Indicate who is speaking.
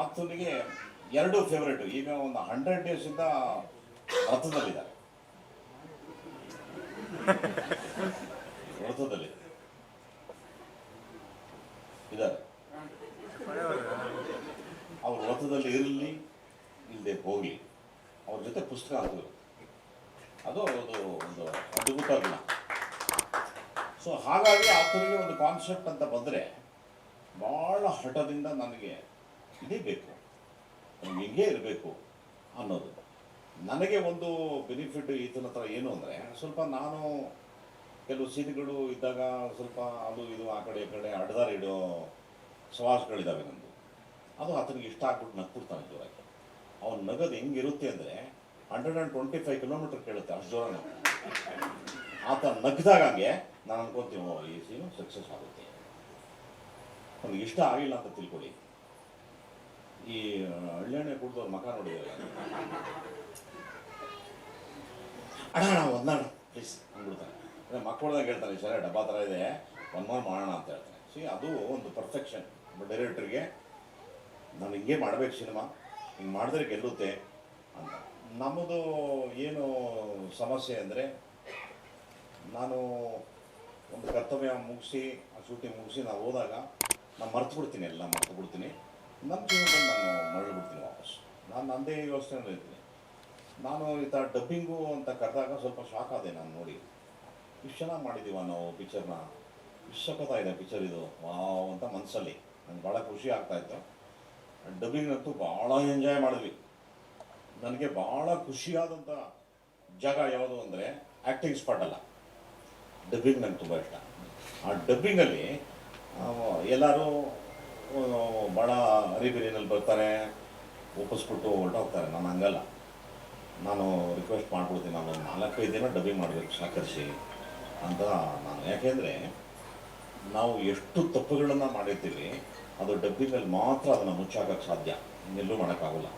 Speaker 1: ಆತನಿಗೆ ಎರಡು ಫೇವ್ರೇಟ್ ಈಗ ಒಂದು ಹಂಡ್ರೆಡ್ ಡೇಸಿಂದ ರಥದಲ್ಲಿದೆ. ರಥದಲ್ಲಿ. ಇದ್ದಾರೆ ಅವ್ರ ರಥದಲ್ಲಿ ಇರಲಿ ಇಲ್ಲದೆ ಹೋಗಲಿ. ಅವ್ರ ಜೊತೆ ಪುಸ್ತಕ ಅದು ಅದು ಒಂದು ಒಂದು ಅದ್ಭುತ ಸೊ ಹಾಗಾಗಿ ಆತನಿಗೆ ಒಂದು ಕಾನ್ಸೆಪ್ಟ್ ಅಂತ ಬಂದರೆ ಭಾಳ ಹಠದಿಂದ ನನಗೆ ಇದೇ ಬೇಕು ನಮ್ಗೆ ಹಿಂಗೇ ಇರಬೇಕು ಅನ್ನೋದು. ನನಗೆ ಒಂದು ಬೆನಿಫಿಟ್ ಈತನ ಹತ್ರ ಏನು ಅಂದರೆ, ಸ್ವಲ್ಪ ನಾನು ಕೆಲವು ಸೀನ್ಗಳು ಇದ್ದಾಗ ಸ್ವಲ್ಪ ಅದು ಇದು ಆ ಕಡೆ ಈ ಕಡೆ ಅಡ್ದಾರ ಇಡೋ ಸವಾಸಗಳಿದ್ದಾವೆ ನಂದು. ಅದು ಆತನಿಗೆ ಇಷ್ಟ ಆಗ್ಬಿಟ್ಟು ನಗ್ಬಿಡ್ತಾನೆ ಜೋರಾಗಿ. ಅವ್ನು ನಗದು ಹೆಂಗಿರುತ್ತೆ ಅಂದರೆ hundred and twenty five kilometre ಕೇಳುತ್ತೆ ಅಷ್ಟು ಜೋರ ಆತ ನಗ್ದಾಗ ಹಂಗೆ ನಾನು ಅನ್ಕೊಂತೀನಿ ಈ ಸೀನು ಸಕ್ಸಸ್ ಆಗುತ್ತೆ. ನನಗೆ ಇಷ್ಟ ಆಗಿಲ್ಲ ಅಂತ ತಿಳ್ಕೊಳ್ಳಿ. ಈ ಹಳ್ಳೆಣ್ಣೆ ಕುಡ್ದವ್ರ ಮಕ ನೋಡಿದಲ್ಲ? ಅಣ್ಣ ಒಂದಣ್ಣ ಪ್ಲೀಸ್ ಅಂದ್ಬಿಡ್ತಾನೆ ಅಂದರೆ ಹೇಳ್ತಾನೆ ಸರ ಡಬ್ಬಾ ಥರ ಇದೆ ಒನ್ ಮೋರ್ ಮಾಡೋಣ ಅಂತ ಹೇಳ್ತಾನೆ ಸಿ ಅದು ಒಂದು ಪರ್ಫೆಕ್ಷನ್ ಡೈರೆಕ್ಟ್ರಿಗೆ ನಾನು ಹಿಂಗೆ ಮಾಡ್ಬೇಕು ಸಿನಿಮಾ, ಹಿಂಗೆ ಮಾಡಿದ್ರೆ ಗೆಲ್ಲುತ್ತೆ ಅಂತ. ನಮ್ಮದು ಏನು ಸಮಸ್ಯೆ ಅಂದರೆ, ನಾನು ಒಂದು ಕರ್ತವ್ಯ ಮುಗಿಸಿ, ಆ ಶೂಟಿಂಗ್ ಮುಗಿಸಿ ನಾನು ಹೋದಾಗ, ನಾನು ಮರ್ತು ಬಿಡ್ತೀನಿ ಎಲ್ಲ ಮರ್ತು ಬಿಡ್ತೀನಿ ನಮ್ಮ ನಾನು ಮರಳಿ ಬಿಡ್ತೀನಿ ವಾಪಸ್ ನಾನು ನನ್ನದೇ ಇದ್ದೀನಿ ನಾನು ಈ ಥರ ಡಬ್ಬಿಂಗು ಅಂತ ಕರೆದಾಗ ಸ್ವಲ್ಪ ಶಾಕ್ ಆದೆ ನಾನು ನೋಡಿ. ಇಷ್ಟು ಚೆನ್ನಾಗಿ ಮಾಡಿದ್ದೀವ ನಾವು ಪಿಕ್ಚರ್ನ ಇಷ್ಟ ಇದೆ ಪಿಕ್ಚರ್ ಇದು. ವಾವ್ ಅಂತ ಮನಸ್ಸಲ್ಲಿ ನನಗೆ ಭಾಳ ಖುಷಿ ಆಗ್ತಾಯಿತ್ತು ಡಬ್ಬಿಂಗ್ನಂತೂ ಭಾಳ ಎಂಜಾಯ್ ಮಾಡಿದ್ವಿ. ನನಗೆ ಭಾಳ ಖುಷಿಯಾದಂಥ ಜಾಗ ಯಾವುದು ಅಂದರೆ ಆ್ಯಕ್ಟಿಂಗ್ ಸ್ಪಾಟ್ ಡಬ್ಬಿಂಗ್ ನಂಗೆ ತುಂಬ ಇಷ್ಟ. ಆ ಡಬ್ಬಿಂಗಲ್ಲಿ ಎಲ್ಲರೂ ಭಾಳ ಅರಿಬಿರಿನಲ್ಲಿ ಬರ್ತಾರೆ. ಒಪ್ಪಿಸ್ಬಿಟ್ಟು ಹೊರಟೋಗ್ತಾರೆ, ನಾನು ಹಂಗಲ್ಲ. ನಾನು ರಿಕ್ವೆಸ್ಟ್ ಮಾಡ್ಬಿಡ್ತೀನಿ ನಾನು ನಾಲ್ಕೈದು ದಿನ ಡಬ್ಬಿ ಮಾಡಬೇಕು ಸಹಕರಿಸಿ ಅಂತ ನಾನು. ಯಾಕೆಂದರೆ ನಾವು ಎಷ್ಟು ತಪ್ಪುಗಳನ್ನು ಮಾಡಿರ್ತೀವಿ, ಅದು ಡಬ್ಬಿ ಮೇಲೆ ಮಾತ್ರ ಅದನ್ನು ಮುಚ್ಚಾಕಕ್ಕೆ ಸಾಧ್ಯ. ಇನ್ನೆಲ್ಲೂ ಮಾಡೋಕ್ಕಾಗಲ್ಲ.